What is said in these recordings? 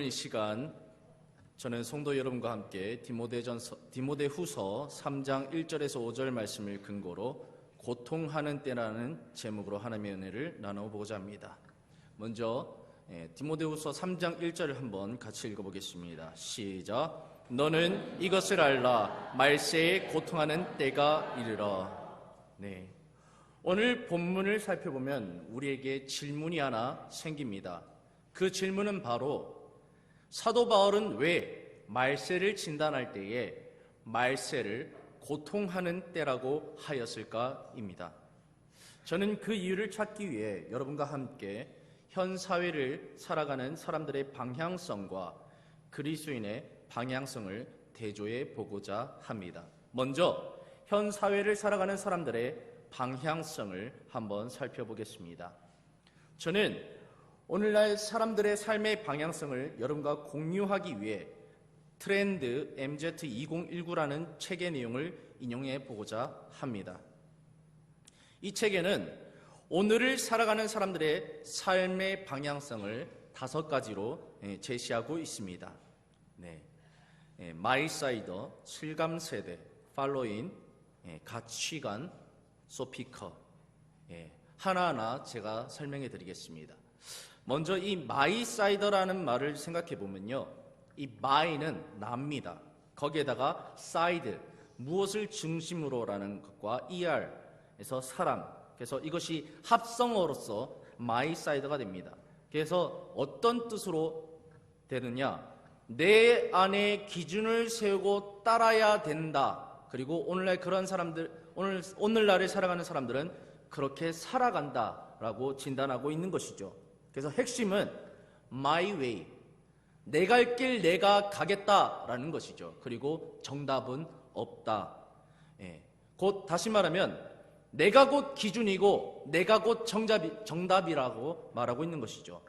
오늘 이 시간 저는 성도 여러분과 함께 디모데전서 디모데 후서 3장 1절에서 5절 말씀을 근거로 고통하는 때라는 제목으로 하나님의 은혜를 나눠보고자 합니다. 먼저 예, 디모데 후서 3장 1절을 한번 같이 읽어보겠습니다. 시작. 너는 이것을 알라 말세에 고통하는 때가 이르러. 네. 오늘 본문을 살펴보면 우리에게 질문이 하나 생깁니다. 그 질문은 바로 사도 바울은 왜 말세를 진단할 때에 말세를 고통하는 때라고 하였을까입니다. 저는 그 이유를 찾기 위해 여러분과 함께 현 사회를 살아가는 사람들의 방향성과 그리스도인의 방향성을 대조해 보고자 합니다. 먼저 현 사회를 살아가는 사람들의 방향성을 한번 살펴보겠습니다. 저는 오늘날 사람들의 삶의 방향성을 여러분과 공유하기 위해 트렌드 MZ2019라는 책의 내용을 인용해 보고자 합니다. 이 책에는 오늘을 살아가는 사람들의 삶의 방향성을 다섯 가지로 예, 제시하고 있습니다. 네. 예, 마이사이더, 실감세대, 팔로인, 예, 가치관, 소피커. 예, 하나하나 제가 설명해 드리겠습니다. 먼저 이 마이 사이더라는 말을 생각해 보면요. 이 마이는 납니다. 거기에다가 사이드, 무엇을 중심으로라는 것과 ER에서 사람. 그래서 이것이 합성어로서 마이 사이더가 됩니다. 그래서 어떤 뜻으로 되느냐? 내 안에 기준을 세우고 따라야 된다. 그리고 오늘날 그런 사람들, 오늘, 오늘날을 살아가는 사람들은 그렇게 살아간다라고 진단하고 있는 것이죠. 그래서 핵심은 my way. 내갈길 내가 가겠다라는 것이죠. 그리고 정답은 없다. 예. 곧 다시 말하면 내가 곧 기준이고 내가 곧 정답이, 정답이라고 말하고 있는 것이죠.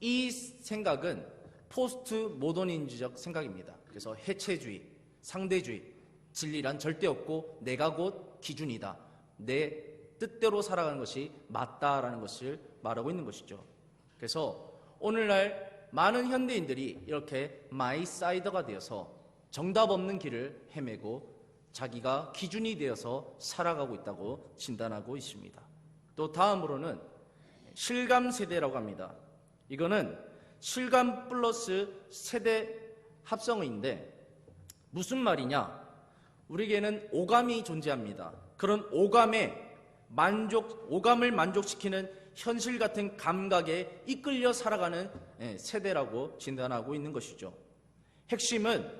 이 생각은 포스트 모더니즘적 생각입니다. 그래서 해체주의, 상대주의, 진리란 절대 없고 내가 곧 기준이다. 내 뜻대로 살아가는 것이 맞다라는 것을 말하고 있는 것이죠. 그래서 오늘날 많은 현대인들이 이렇게 마이사이더가 되어서 정답 없는 길을 헤매고 자기가 기준이 되어서 살아가고 있다고 진단하고 있습니다. 또 다음으로는 실감 세대라고 합니다. 이거는 실감 플러스 세대 합성어인데 무슨 말이냐? 우리에게는 오감이 존재합니다. 그런 오감에 만족, 오감을 만족시키는 현실 같은 감각에 이끌려 살아가는 예, 세대라고 진단하고 있는 것이죠. 핵심은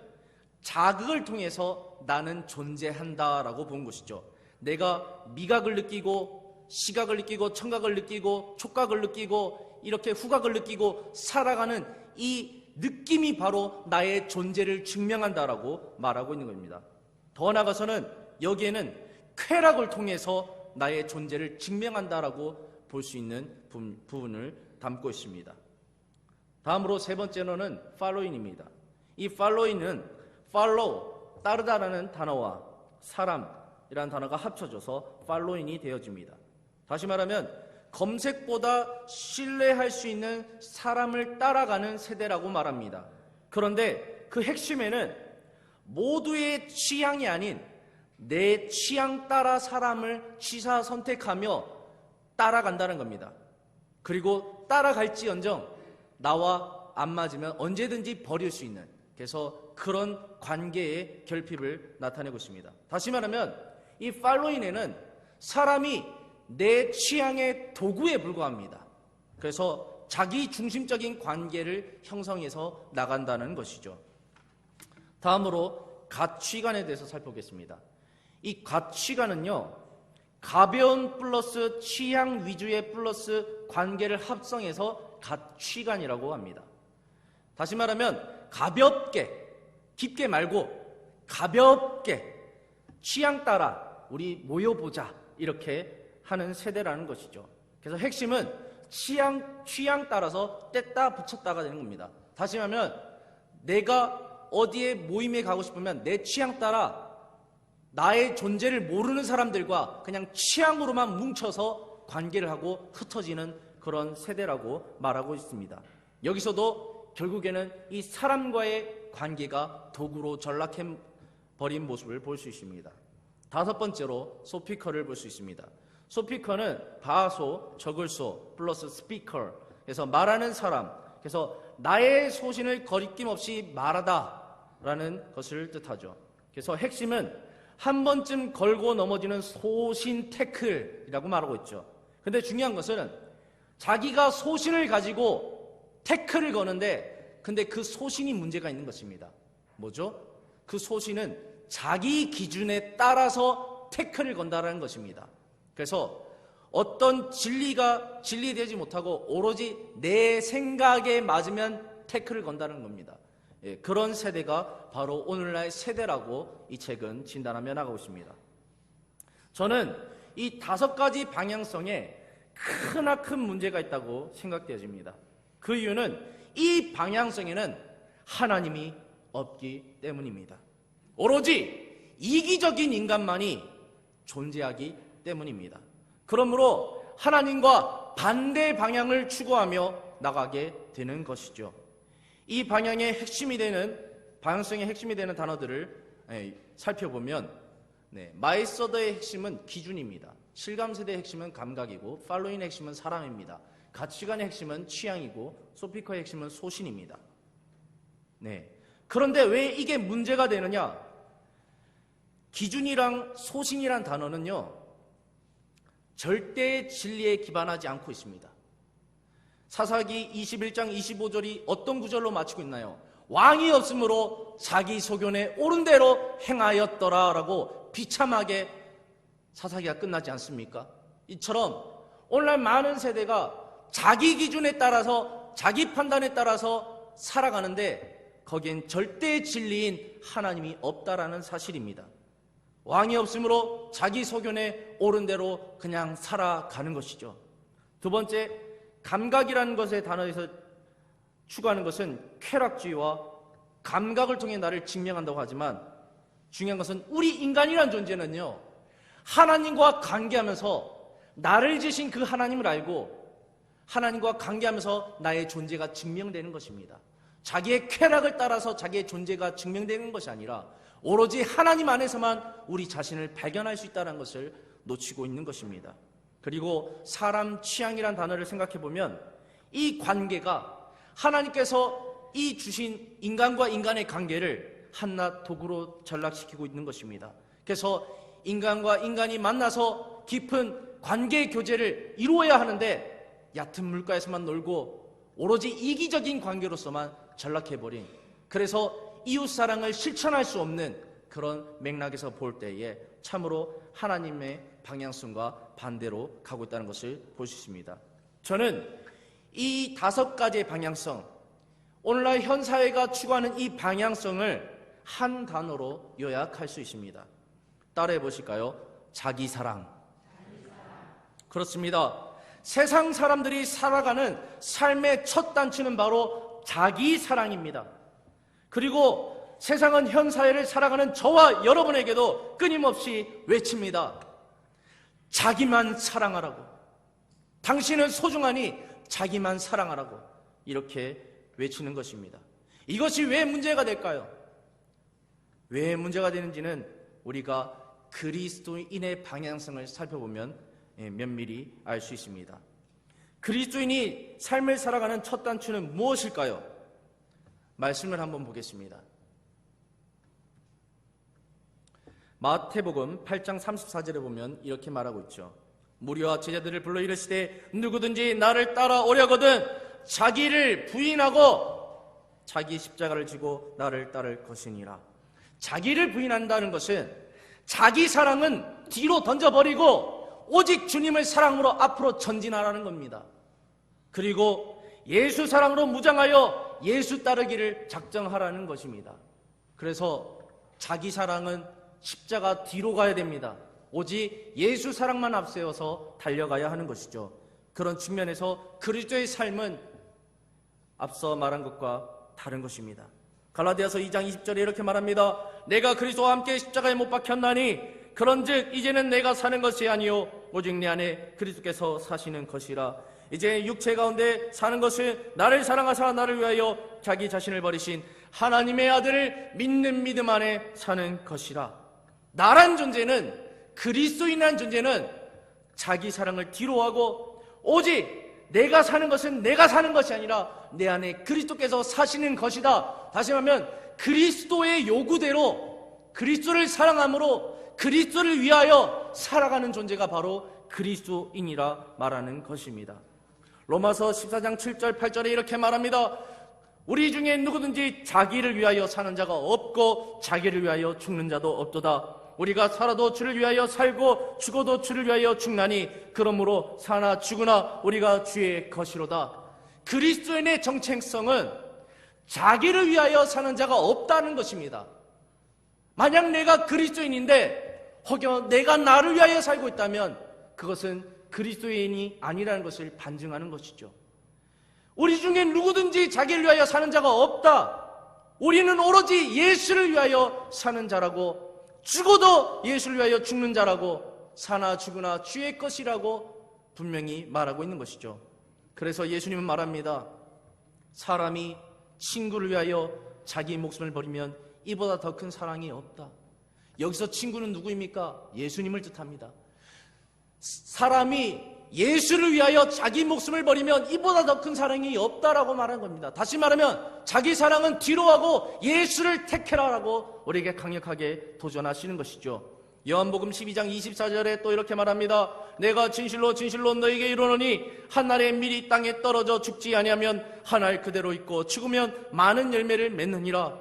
자극을 통해서 나는 존재한다라고 본 것이죠. 내가 미각을 느끼고 시각을 느끼고 청각을 느끼고 촉각을 느끼고 이렇게 후각을 느끼고 살아가는 이 느낌이 바로 나의 존재를 증명한다라고 말하고 있는 겁니다. 더 나아가서는 여기에는 쾌락을 통해서 나의 존재를 증명한다라고 볼 수 있는 부분을 담고 있습니다. 다음으로 세 번째로는 팔로인입니다. 이 팔로인은 팔로우, 따르다라는 단어와 사람이라는 단어가 합쳐져서 팔로인이 되어집니다. 다시 말하면 검색보다 신뢰할 수 있는 사람을 따라가는 세대라고 말합니다. 그런데 그 핵심에는 모두의 취향이 아닌 내 취향 따라 사람을 취사 선택하며 따라간다는 겁니다. 그리고 따라갈지언정 나와 안 맞으면 언제든지 버릴 수 있는 그래서 그런 관계의 결핍을 나타내고 있습니다. 다시 말하면 이 팔로인에는 사람이 내 취향의 도구에 불과합니다. 그래서 자기 중심적인 관계를 형성해서 나간다는 것이죠. 다음으로 가치관에 대해서 살펴보겠습니다. 이 가치관은요, 가벼운 플러스 취향 위주의 플러스 관계를 합성해서 가치관이라고 합니다. 다시 말하면 가볍게, 깊게 말고 가볍게 취향 따라 우리 모여보자 이렇게 하는 세대라는 것이죠. 그래서 핵심은 취향, 취향 따라서 뗐다 붙였다가 되는 겁니다. 다시 말하면 내가 어디에 모임에 가고 싶으면 내 취향 따라 나의 존재를 모르는 사람들과 그냥 취향으로만 뭉쳐서 관계를 하고 흩어지는 그런 세대라고 말하고 있습니다. 여기서도 결국에는 이 사람과의 관계가 도구로 전락해 버린 모습을 볼 수 있습니다. 다섯 번째로 소피커를 볼 수 있습니다. 소피커는 바소, 적을소, 플러스 스피커. 그래서 말하는 사람. 그래서 나의 소신을 거리낌 없이 말하다라는 것을 뜻하죠. 그래서 핵심은 한 번쯤 걸고 넘어지는 소신 태클이라고 말하고 있죠. 근데 중요한 것은 자기가 소신을 가지고 태클을 거는데 근데 그 소신이 문제가 있는 것입니다. 뭐죠? 그 소신은 자기 기준에 따라서 태클을 건다라는 것입니다. 그래서 어떤 진리가 진리되지 못하고 오로지 내 생각에 맞으면 태클을 건다는 겁니다. 예, 그런 세대가 바로 오늘날 세대라고 이 책은 진단하며 나가고 있습니다. 저는 이 다섯 가지 방향성에 크나큰 문제가 있다고 생각되어집니다. 그 이유는 이 방향성에는 하나님이 없기 때문입니다. 오로지 이기적인 인간만이 존재하기 때문입니다. 그러므로 하나님과 반대 방향을 추구하며 나가게 되는 것이죠. 이 방향의 핵심이 되는 방향성의 핵심이 되는 단어들을 예, 살펴보면 네, 마이서더의 핵심은 기준입니다. 실감세대의 핵심은 감각이고 팔로잉의 핵심은 사람입니다. 가치관의 핵심은 취향이고 소피커의 핵심은 소신입니다. 네. 그런데 왜 이게 문제가 되느냐? 기준이랑 소신이란 단어는요, 절대 진리에 기반하지 않고 있습니다. 사사기 21장 25절이 어떤 구절로 마치고 있나요? 왕이 없으므로 자기 소견에 옳은 대로 행하였더라라고 비참하게 사사기가 끝나지 않습니까? 이처럼 오늘날 많은 세대가 자기 기준에 따라서 자기 판단에 따라서 살아가는데 거기엔 절대 진리인 하나님이 없다라는 사실입니다. 왕이 없으므로 자기 소견에 옳은 대로 그냥 살아가는 것이죠. 두 번째, 감각이라는 것의 단어에서 추구하는 것은 쾌락주의와 감각을 통해 나를 증명한다고 하지만 중요한 것은 우리 인간이란 존재는요, 하나님과 관계하면서 나를 지신 그 하나님을 알고 하나님과 관계하면서 나의 존재가 증명되는 것입니다. 자기의 쾌락을 따라서 자기의 존재가 증명되는 것이 아니라 오로지 하나님 안에서만 우리 자신을 발견할 수 있다는 것을 놓치고 있는 것입니다. 그리고 사람 취향이란 단어를 생각해 보면 이 관계가 하나님께서 이 주신 인간과 인간의 관계를 한낱 도구로 전락시키고 있는 것입니다. 그래서 인간과 인간이 만나서 깊은 관계 교제를 이루어야 하는데 얕은 물가에서만 놀고 오로지 이기적인 관계로서만 전락해버린 그래서 이웃 사랑을 실천할 수 없는 그런 맥락에서 볼 때에 참으로 하나님의 방향성과 반대로 가고 있다는 것을 볼 수 있습니다. 저는 이 다섯 가지의 방향성, 오늘날 현 사회가 추구하는 이 방향성을 한 단어로 요약할 수 있습니다. 따라해 보실까요? 자기 사랑. 그렇습니다. 세상 사람들이 살아가는 삶의 첫 단추는 바로 자기 사랑입니다. 그리고 세상은 현 사회를 살아가는 저와 여러분에게도 끊임없이 외칩니다. 자기만 사랑하라고. 당신은 소중하니 자기만 사랑하라고. 이렇게 외치는 것입니다. 이것이 왜 문제가 될까요? 왜 문제가 되는지는 우리가 그리스도인의 방향성을 살펴보면 예, 면밀히 알 수 있습니다. 그리스도인이 삶을 살아가는 첫 단추는 무엇일까요? 말씀을 한번 보겠습니다. 마태복음 8장 34절에 보면 이렇게 말하고 있죠. 무리와 제자들을 불러 이르시되 누구든지 나를 따라오려거든 자기를 부인하고 자기 십자가를 지고 나를 따를 것이니라. 자기를 부인한다는 것은 자기 사랑은 뒤로 던져버리고 오직 주님의 사랑으로 앞으로 전진하라는 겁니다. 그리고 예수 사랑으로 무장하여 예수 따르기를 작정하라는 것입니다. 그래서 자기 사랑은 십자가 뒤로 가야 됩니다. 오직 예수 사랑만 앞세워서 달려가야 하는 것이죠. 그런 측면에서 그리스도의 삶은 앞서 말한 것과 다른 것입니다. 갈라디아서 2장 20절에 이렇게 말합니다. 내가 그리스도와 함께 십자가에 못 박혔나니 그런즉 이제는 내가 사는 것이 아니요 오직 내 안에 그리스도께서 사시는 것이라. 이제 육체 가운데 사는 것은 나를 사랑하사 나를 위하여 자기 자신을 버리신 하나님의 아들을 믿는 믿음 안에 사는 것이라. 나란 존재는 그리스도인이라는 존재는 자기 사랑을 뒤로하고 오직 내가 사는 것은 내가 사는 것이 아니라 내 안에 그리스도께서 사시는 것이다. 다시 말하면 그리스도의 요구대로 그리스도를 사랑함으로 그리스도를 위하여 살아가는 존재가 바로 그리스도인이라 말하는 것입니다. 로마서 14장 7절 8절에 이렇게 말합니다. 우리 중에 누구든지 자기를 위하여 사는 자가 없고 자기를 위하여 죽는 자도 없도다. 우리가 살아도 주를 위하여 살고 죽어도 주를 위하여 죽나니 그러므로 사나 죽으나 우리가 주의 것이로다. 그리스도인의 정체성은 자기를 위하여 사는 자가 없다는 것입니다. 만약 내가 그리스도인인데 혹여 내가 나를 위하여 살고 있다면 그것은 그리스도인이 아니라는 것을 반증하는 것이죠. 우리 중에 누구든지 자기를 위하여 사는 자가 없다. 우리는 오로지 예수를 위하여 사는 자라고 죽어도 예수를 위하여 죽는 자라고 사나 죽으나 주의 것이라고 분명히 말하고 있는 것이죠. 그래서 예수님은 말합니다. 사람이 친구를 위하여 자기 목숨을 버리면 이보다 더 큰 사랑이 없다. 여기서 친구는 누구입니까? 예수님을 뜻합니다. 사람이 예수를 위하여 자기 목숨을 버리면 이보다 더 큰 사랑이 없다라고 말한 겁니다. 다시 말하면 자기 사랑은 뒤로 하고 예수를 택해라라고 우리에게 강력하게 도전하시는 것이죠. 요한복음 12장 24절에 또 이렇게 말합니다. 내가 진실로 진실로 너에게 이르노니 한 날에 미리 땅에 떨어져 죽지 아니하면 한 알 그대로 있고 죽으면 많은 열매를 맺느니라.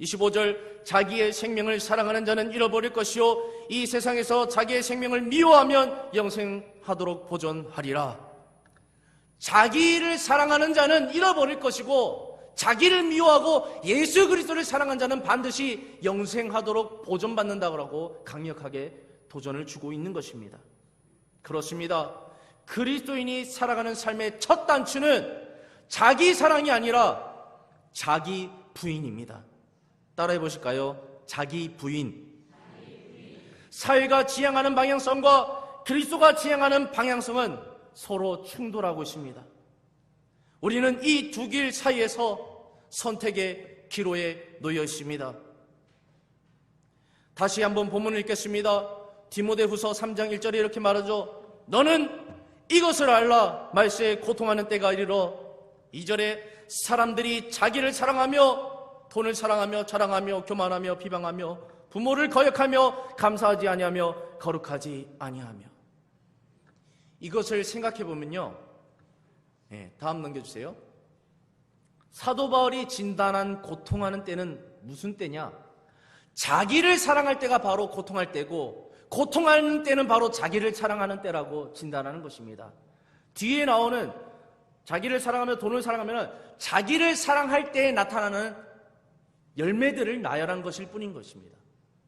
25절 자기의 생명을 사랑하는 자는 잃어버릴 것이요 이 세상에서 자기의 생명을 미워하면 영생 하도록 보존하리라. 자기를 사랑하는 자는 잃어버릴 것이고 자기를 미워하고 예수 그리스도를 사랑한 자는 반드시 영생하도록 보존받는다고 강력하게 도전을 주고 있는 것입니다. 그렇습니다. 그리스도인이 살아가는 삶의 첫 단추는 자기 사랑이 아니라 자기 부인입니다. 따라해 보실까요? 자기 부인. 사회가 지향하는 방향성과 그리스도가 지향하는 방향성은 서로 충돌하고 있습니다. 우리는 이 두 길 사이에서 선택의 기로에 놓여 있습니다. 다시 한번 본문을 읽겠습니다. 디모데후서 3장 1절에 이렇게 말하죠. 너는 이것을 알라 말세에 고통하는 때가 이르러 2절에 사람들이 자기를 사랑하며 돈을 사랑하며 자랑하며 교만하며 비방하며 부모를 거역하며 감사하지 아니하며 거룩하지 아니하며 이것을 생각해 보면요. 네, 다음 넘겨주세요. 사도 바울이 진단한 고통하는 때는 무슨 때냐? 자기를 사랑할 때가 바로 고통할 때고 고통하는 때는 바로 자기를 사랑하는 때라고 진단하는 것입니다. 뒤에 나오는 자기를 사랑하며 돈을 사랑하면 자기를 사랑할 때에 나타나는 열매들을 나열한 것일 뿐인 것입니다.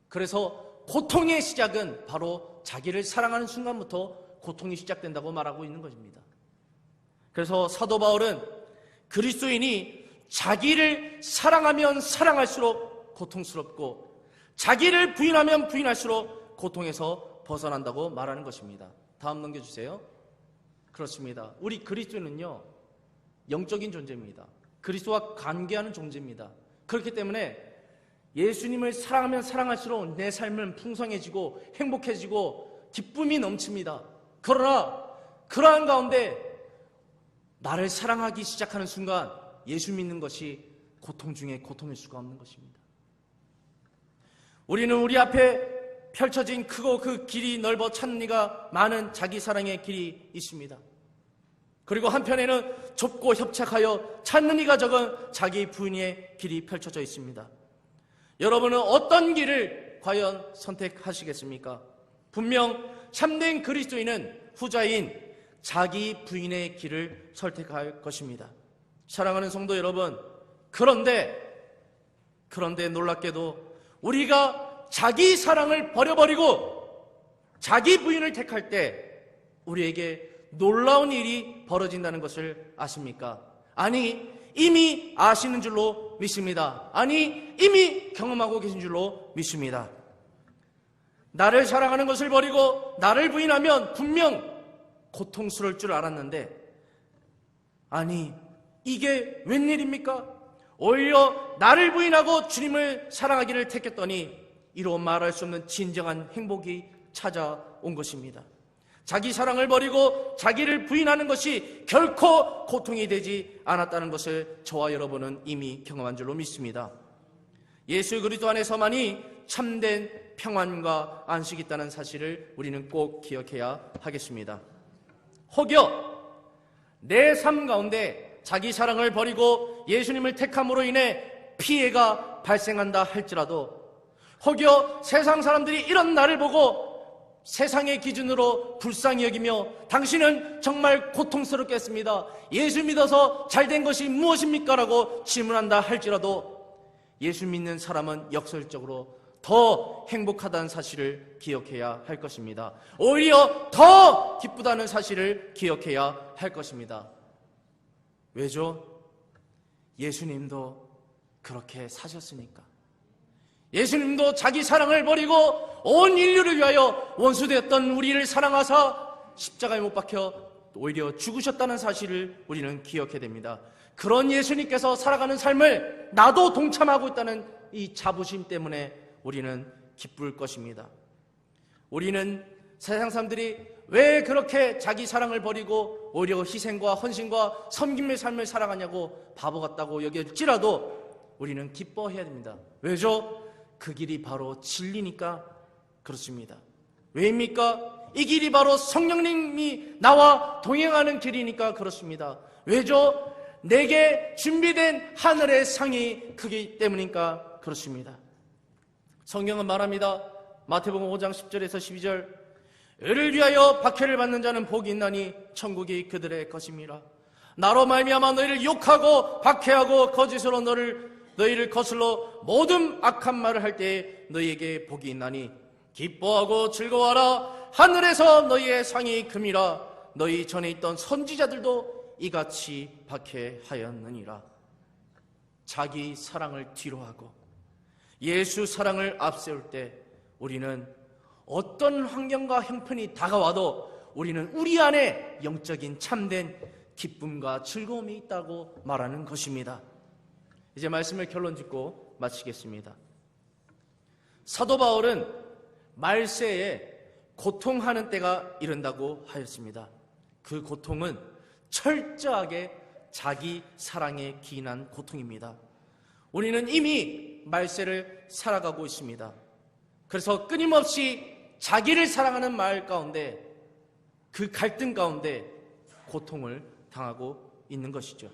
그래서 고통의 시작은 바로 자기를 사랑하는 순간부터 고통이 시작된다고 말하고 있는 것입니다. 그래서 사도 바울은 그리스도인이 자기를 사랑하면 사랑할수록 고통스럽고 자기를 부인하면 부인할수록 고통에서 벗어난다고 말하는 것입니다. 다음 넘겨주세요. 그렇습니다. 우리 그리스도는요, 영적인 존재입니다. 그리스도와 관계하는 존재입니다. 그렇기 때문에 예수님을 사랑하면 사랑할수록 내 삶은 풍성해지고 행복해지고 기쁨이 넘칩니다. 그러나 그러한 가운데 나를 사랑하기 시작하는 순간 예수 믿는 것이 고통 중에 고통일 수가 없는 것입니다. 우리는 우리 앞에 펼쳐진 크고 그 길이 넓어 이가 많은 자기 사랑의 길이 있습니다. 그리고 한편에는 좁고 협착하여 찾는 이가 적은 자기 부인의 길이 펼쳐져 있습니다. 여러분은 어떤 길을 과연 선택하시겠습니까? 분명 참된 그리스도인은 후자인 자기 부인의 길을 선택할 것입니다. 사랑하는 성도 여러분, 그런데, 그런데 놀랍게도 우리가 자기 사랑을 버려버리고 자기 부인을 택할 때 우리에게 놀라운 일이 벌어진다는 것을 아십니까? 아니, 이미 아시는 줄로 믿습니다. 아니, 이미 경험하고 계신 줄로 믿습니다. 나를 사랑하는 것을 버리고 나를 부인하면 분명 고통스러울 줄 알았는데 아니, 이게 웬일입니까? 오히려 나를 부인하고 주님을 사랑하기를 택했더니 이로 말할 수 없는 진정한 행복이 찾아온 것입니다. 자기 사랑을 버리고 자기를 부인하는 것이 결코 고통이 되지 않았다는 것을 저와 여러분은 이미 경험한 줄로 믿습니다. 예수 그리스도 안에서만이 참된 평안과 안식이 있다는 사실을 우리는 꼭 기억해야 하겠습니다. 혹여 내 삶 가운데 자기 사랑을 버리고 예수님을 택함으로 인해 피해가 발생한다 할지라도 혹여 세상 사람들이 이런 나를 보고 세상의 기준으로 불쌍히 여기며 당신은 정말 고통스럽겠습니다. 예수 믿어서 잘된 것이 무엇입니까? 라고 질문한다 할지라도 예수 믿는 사람은 역설적으로 더 행복하다는 사실을 기억해야 할 것입니다. 오히려 더 기쁘다는 사실을 기억해야 할 것입니다. 왜죠? 예수님도 그렇게 사셨으니까. 예수님도 자기 사랑을 버리고 온 인류를 위하여 원수되었던 우리를 사랑하사 십자가에 못 박혀 오히려 죽으셨다는 사실을 우리는 기억해야 됩니다. 그런 예수님께서 살아가는 삶을 나도 동참하고 있다는 이 자부심 때문에 우리는 기쁠 것입니다. 우리는 세상 사람들이 왜 그렇게 자기 사랑을 버리고 오히려 희생과 헌신과 섬김의 삶을 살아가냐고 바보 같다고 여길지라도 우리는 기뻐해야 됩니다. 왜죠? 그 길이 바로 진리니까 그렇습니다. 왜입니까? 이 길이 바로 성령님이 나와 동행하는 길이니까 그렇습니다. 왜죠? 내게 준비된 하늘의 상이 크기 때문이니까 그렇습니다. 성경은 말합니다. 마태복음 5장 10절에서 12절 의를 위하여 박해를 받는 자는 복이 있나니 천국이 그들의 것입니다. 나로 말미암아 너희를 욕하고 박해하고 거짓으로 너를 너희를 거슬러 모든 악한 말을 할 때에 너희에게 복이 있나니 기뻐하고 즐거워하라 하늘에서 너희의 상이 금이라 너희 전에 있던 선지자들도 이같이 박해하였느니라 자기 사랑을 뒤로하고 예수 사랑을 앞세울 때 우리는 어떤 환경과 형편이 다가와도 우리는 우리 안에 영적인 참된 기쁨과 즐거움이 있다고 말하는 것입니다. 이제 말씀을 결론 짓고 마치겠습니다. 사도 바울은 말세에 고통하는 때가 이른다고 하였습니다. 그 고통은 철저하게 자기 사랑에 기인한 고통입니다. 우리는 이미 말세를 살아가고 있습니다. 그래서 끊임없이 자기를 사랑하는 마을 가운데 그 갈등 가운데 고통을 당하고 있는 것이죠.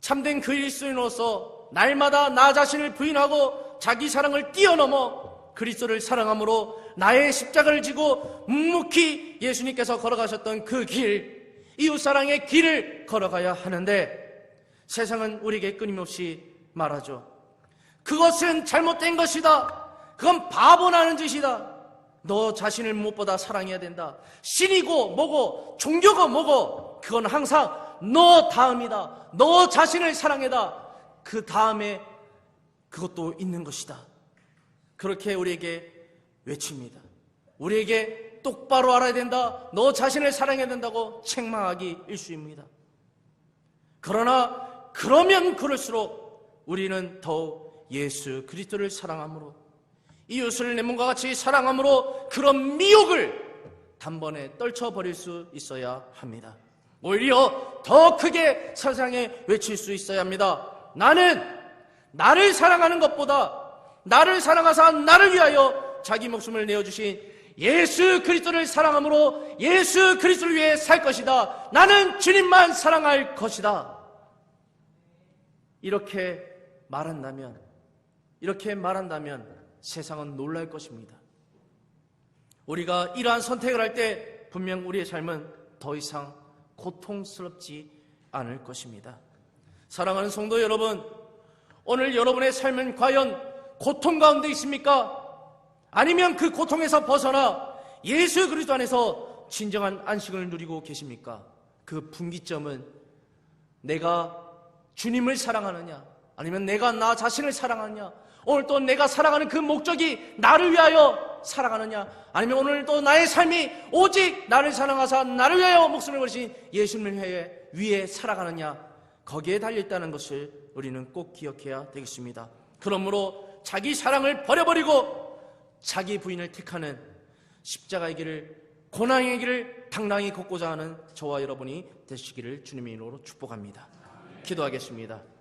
참된 그리스도인으로서 날마다 나 자신을 부인하고 자기 사랑을 뛰어넘어 그리스도를 사랑함으로 나의 십자가를 지고 묵묵히 예수님께서 걸어가셨던 그 길, 이웃 사랑의 길을 걸어가야 하는데 세상은 우리에게 끊임없이 말하죠. 그것은 잘못된 것이다. 그건 바보나는 짓이다. 너 자신을 무엇보다 사랑해야 된다. 신이고 뭐고 종교고 뭐고 그건 항상 너 다음이다. 너 자신을 사랑해다. 그 다음에 그것도 있는 것이다. 그렇게 우리에게 외칩니다. 우리에게 똑바로 알아야 된다. 너 자신을 사랑해야 된다고 책망하기 일수입니다. 그러나 그러면 그럴수록 우리는 더욱 예수 그리스도를 사랑함으로 이웃을 내 몸과 같이 사랑함으로 그런 미혹을 단번에 떨쳐버릴 수 있어야 합니다. 오히려 더 크게 세상에 외칠 수 있어야 합니다. 나는 나를 사랑하는 것보다 나를 사랑하사 나를 위하여 자기 목숨을 내어주신 예수 그리스도를 사랑함으로 예수 그리스도를 위해 살 것이다. 나는 주님만 사랑할 것이다. 이렇게 말한다면, 이렇게 말한다면 세상은 놀랄 것입니다. 우리가 이러한 선택을 할 때 분명 우리의 삶은 더 이상 고통스럽지 않을 것입니다. 사랑하는 성도 여러분, 오늘 여러분의 삶은 과연 고통 가운데 있습니까? 아니면 그 고통에서 벗어나 예수 그리스도 안에서 진정한 안식을 누리고 계십니까? 그 분기점은 내가 주님을 사랑하느냐, 아니면 내가 나 자신을 사랑하느냐, 오늘 또 내가 살아가는 그 목적이 나를 위하여 살아가느냐, 아니면 오늘 또 나의 삶이 오직 나를 사랑하사 나를 위하여 목숨을 버리신 예수님을 위해 살아가느냐 거기에 달려있다는 것을 우리는 꼭 기억해야 되겠습니다. 그러므로 자기 사랑을 버려버리고 자기 부인을 택하는 십자가의 길을 고난의 길을 당당히 걷고자 하는 저와 여러분이 되시기를 주님의 이름으로 축복합니다. 기도하겠습니다.